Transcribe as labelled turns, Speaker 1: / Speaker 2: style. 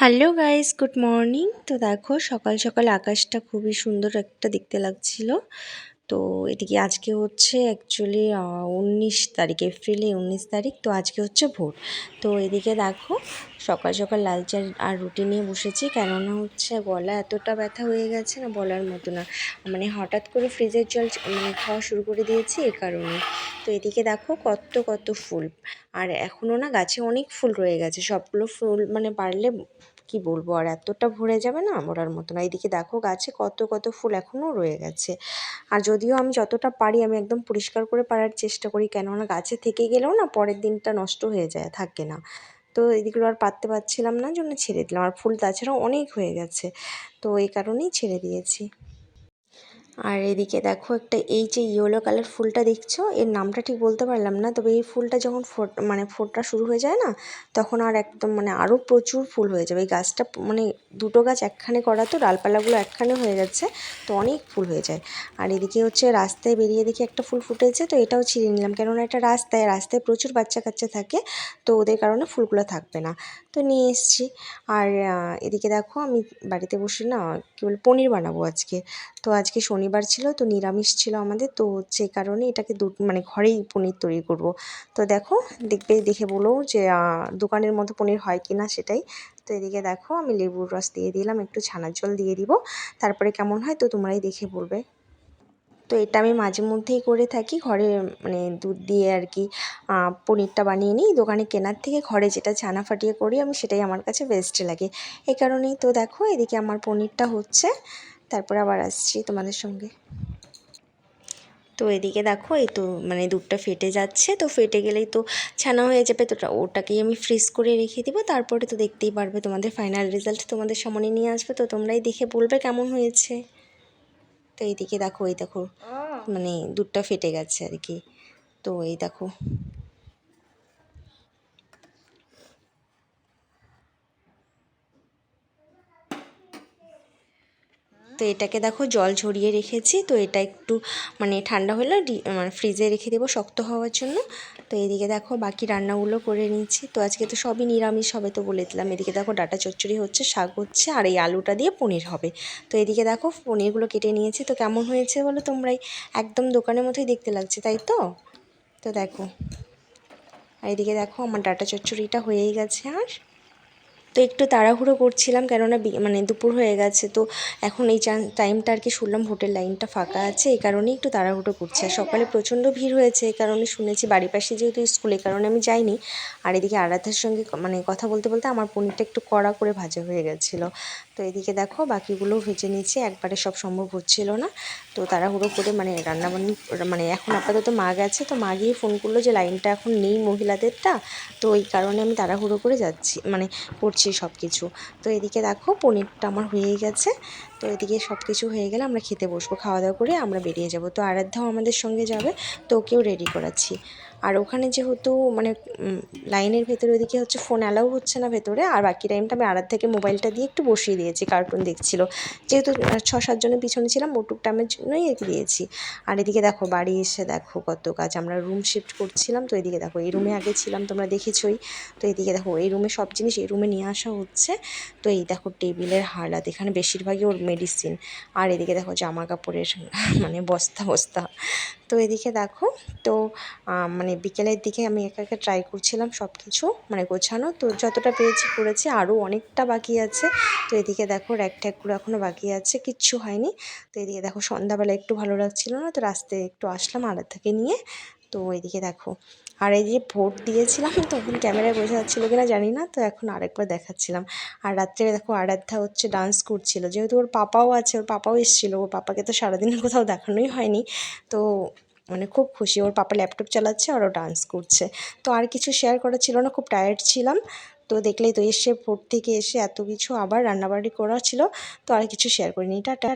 Speaker 1: Hello guys, good morning. তো দেখো, সকাল সকাল আকাশটা খুবই সুন্দর একটা দেখতে লাগছিল। তো এদিকে আজকে হচ্ছে অ্যাকচুয়ালি উনিশ তারিখ, এপ্রিলে উনিশ তারিখ, তো আজকে হচ্ছে ভোর। তো এদিকে দেখো, সকাল সকাল লাল চা আর রুটি নিয়ে বসেছি, কেননা হচ্ছে গলা এতটা ব্যথা হয়ে গেছে না, বলার মতো না। মানে হঠাৎ করে ফ্রিজের জল মানে খাওয়া শুরু করে দিয়েছি এ কারণে। তো এদিকে দেখো, কত কত ফুল। আর এখনও না গাছে অনেক ফুল রয়ে গেছে, সবগুলো ফুল মানে পারলে কি বলব? আর এতটা ভরে যাবে না মরার মতো না এইদিকে দেখো গাছে কত কত ফুল এখনও রয়ে গেছে। আর যদিও আমি যতটা পারি আমি একদম পরিষ্কার করে পারার চেষ্টা করি, কেননা গাছে থেকে গেলেও না পরের দিনটা নষ্ট হয়ে যায়, থাকে না। তো এদিকগুলো আর পারতে পারছিলাম না, জন্য ছেড়ে দিলাম। আর ফুল তাছাড়াও অনেক হয়ে গেছে। তো এই কারণেই ছেড়ে দিয়েছি। আর এদিকে দেখো একটা, এই যে ইয়েলো কালার ফুলটা দেখছ? এর নামটা ঠিক বলতে পারলাম না, তবে এই ফুলটা যখন ফোট মানে ফোটা শুরু হয়ে যায় না, তখন আর একদম মানে আরও প্রচুর ফুল হয়ে যাবে। এই গাছটা মানে দুটো গাছ একখানে করা তো, ডালপালাগুলো একখানে হয়ে যাচ্ছে, তো অনেক ফুল হয়ে যায়। আর এদিকে হচ্ছে রাস্তায় বেরিয়ে দেখি একটা ফুল ফুটেছে, তো এটাও ছিঁড়ে নিলাম। কেননা এটা রাস্তায় রাস্তায় প্রচুর বাচ্চা কাচ্চা থাকে, তো ওদের কারণে ফুলগুলো থাকবে না। তো নিয়ে এসছি। আর এদিকে দেখো আমি বাড়িতে বসে না, কী বল, পনির বানাবো আজকে। তো আজকে শনিবার ছিল, তো নিরামিষ ছিল আমাদের, তো সেই কারণে এটাকে দু মানে ঘরেই পনির তৈরি করব। তো দেখো, দেখবে, দেখে বলো যে দোকানের মতো পনির হয় কি না সেটাই। তো এদিকে দেখো, আমি লেবুর রস দিয়ে দিলাম, একটু ছানার জল দিয়ে দিব, তারপরে কেমন হয় তো তোমরাই দেখে বলবে। তো এটা আমি মাঝে মধ্যেই করে থাকি, ঘরে মানে দুধ দিয়ে আর কি পনিরটা বানিয়ে নিই। দোকানে কেনার থেকে ঘরে যেটা ছানা ফাটিয়ে করি, আমি সেটাই আমার কাছে বেস্ট লাগে। এই কারণেই তো দেখো, এদিকে আমার পনিরটা হচ্ছে। তারপরে আবার আসছি তোমাদের সঙ্গে। তো এদিকে দেখো এই তো মানে দুধটা ফেটে যাচ্ছে তো ফেটে গেলেই তো ছানা হয়ে যাবে তো ওটাকেই আমি ফ্রিজ করে রেখে দিব। তারপরে তো দেখতেই পারবে তোমাদের ফাইনাল রেজাল্ট তোমাদের সামনে নিয়ে আসবে তো তোমরাই দেখে বলবে কেমন হয়েছে। তো এইদিকে দেখো এই দেখো মানে দুধটা ফেটে গেছে আর কি। তো এই দেখো তো এটাকে দেখো জল ঝরিয়ে রেখেছি। তো এটা একটু মানে ঠান্ডা হলে মানে ফ্রিজে রেখে দেবো শক্ত হওয়ার জন্য। তো এদিকে দেখো বাকি রান্নাগুলো করে নিচ্ছি। তো আজকে তো সবই নিরামিষ হবে তো বলে দিলাম। এদিকে দেখো ডাটা চচ্চড়ি হচ্ছে, শাক হচ্ছে, আর এই আলুটা দিয়ে পনির হবে। তো এদিকে দেখো পনিরগুলো কেটে নিয়েছি। তো কেমন হয়েছে বলো তোমরাই? একদম দোকানের মতোই দেখতে লাগছে, তাই তো? তো দেখো, আর এদিকে দেখো আমার ডাটা চচ্চড়িটা হয়েই গেছে আর। তো একটু তাড়াহুড়ো করছিলাম কেননা মানে দুপুর হয়ে গেছে, তো এখন এই টাইমটা আর কি শুনলাম হোটেল লাইনটা ফাঁকা আছে, এই কারণেই একটু তাড়াহুড়ো করছে। আর সকালে প্রচণ্ড ভিড় হয়েছে, এই কারণে শুনেছি বাড়ির পাশে যেহেতু স্কুল এই কারণে আমি যাইনি। আর এদিকে আরাধার সঙ্গে মানে কথা বলতে বলতে আমার পনিরটা একটু কড়া করে ভাজা হয়ে গেছিল। তো এদিকে দেখো বাকিগুলো ভেজে নিচ্ছে একবারে সব সম্ভব হচ্ছিল না। তো তাড়াহুড়ো করে মানে রান্নাবান্নি মানে এখন আপাতত মা গেছে, তো মা গিয়ে ফোন করল যে লাইনটা এখন নেই মহিলাদেরটা, তো এই কারণে আমি তাড়াহুড়ো করে যাচ্ছি মানে করছি সব কিছু তো এদিকে দেখো পনিরটা আমার হয়ে গেছে। তো এদিকে সব কিছু হয়ে গেলে আমরা খেতে বসবো খাওয়া দাওয়া করে আমরা বেরিয়ে যাব। তো আরাধ্যাও আমাদের সঙ্গে যাবে, তো ওকেও রেডি করাচ্ছি। আর ওখানে যেহেতু মানে লাইনের ভেতরে ওইদিকে হচ্ছে ফোন অ্যালাউ হচ্ছে না ভেতরে, আর বাকি টাইমটা আমি আড়ার থেকে মোবাইলটা দিয়ে একটু বসিয়ে দিয়েছি কার্টুন দেখছিল। যেহেতু ছ সাতজনের পিছনে ছিলাম, ওটুক টাইমের জন্যই একে দিয়েছি আর এদিকে দেখো, বাড়ি এসে দেখো কত কাজ, আমরা রুম শিফট করছিলাম, তো এদিকে দেখো, এই রুমে আগে ছিলাম, তোমরা দেখেছই। তো এদিকে দেখো, এই রুমে সব জিনিস এই রুমে নিয়ে আসা হচ্ছে। তো এই দেখো, টেবিলের হালাত, এখানে বেশিরভাগই ওর মেডিসিন আর এদিকে দেখো জামা কাপড়ের মানে বস্তা বস্তা। তো এদিকে দেখো, তো মানে বিকেলের দিকে আমি একা একা ট্রাই করছিলাম সব কিছু মানে গোছানো। তো যতটা পেরেছি করেছি আরও অনেকটা বাকি আছে। তো এদিকে দেখো র্যাক ট্যাকগুলো এখনও বাকি আছে, কিচ্ছু হয়নি। তো এদিকে দেখো সন্ধ্যাবেলা একটু ভালো লাগছিল না, তো রাস্তায় একটু আসলাম থেকে নিয়ে। তো এদিকে দেখো আর এই যে ভোট দিয়েছিলাম তখন ক্যামেরায় বোঝা যাচ্ছিল কিনা জানি না, তো এখন আরেকবার দেখাচ্ছিলাম। আর রাত্রে দেখো আরাধ্যা হচ্ছে ডান্স করছিল, যেহেতু ওর পাপাও আছে, ওর পাপাও এসেছিল, ওর পাপাকে তো সারাদিন কোথাও দেখানোই হয়নি। তো মানে খুব খুশি, ওর পাপা ল্যাপটপ চালাচ্ছে আর ও ডান্স করছে। তো আর কিছু শেয়ার করা ছিল না, খুব টায়ার্ড ছিলাম। তো দেখলেই তো এসে ভোর থেকে এসে এত কিছু আবার রান্নাবাড়ি করা ছিল, তো আর কিছু শেয়ার করিনি। টাটা।